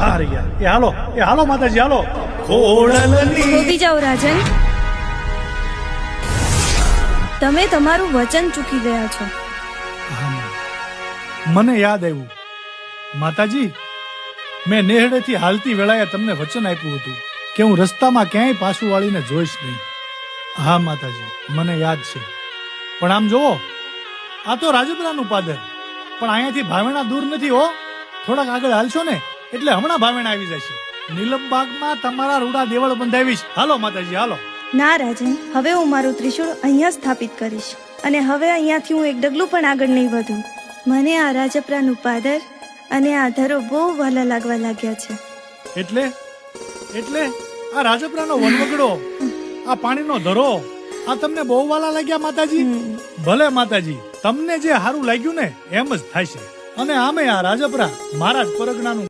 આ રહ્યા એ હાલો એ હાલો માતાજી હાલો. ખોડલની જાઓ રાજન. તમે તમારું વચન ચૂકી ગયા છો. હા, મને યાદ આવ્યું. માતાજી મેં નેહડેથી હાલતી વેળાએ તમને વચન આપ્યું હતું કે હું રસ્તામાં ક્યાંય પાછું વાળીને જોઈશ નહીં. હા માતાજી મને યાદ છે. પણ આમ જુઓ આ તો રાજપરાનું પાદર. પણ અહીંયાથી ભાવેણા દૂર નથી હો. થોડાક આગળ હાલશો ને. એટલે હમણાં ભાવેણ આવી જશે. નીલમબાગમાં તમારા રૂડા દેવળ બંધાવીશ. હાલો માતાજી હાલો. ના રાજન હવે હું મારું ત્રિશુળ અહીંયા સ્થાપિત કરીશ. અને હવે અહીંયાથી હું એક ડગલું પણ આગળ નહીં વધું. મને આ રાજપરાનું પાદર અને આ ધરો બહુ વહાલા લાગવા લાગ્યા છે. એટલે? એટલે? આ રાજપરાનો વનવગડો આ પાણીનો ધરો આ તમને બહુ વાલા લાગ્યા માતાજી? ભલે માતાજી તમને જે સારું લાગ્યું ને એમ જ થાય છે. અને આમે આ રાજપરા મારા જ પરગણાનું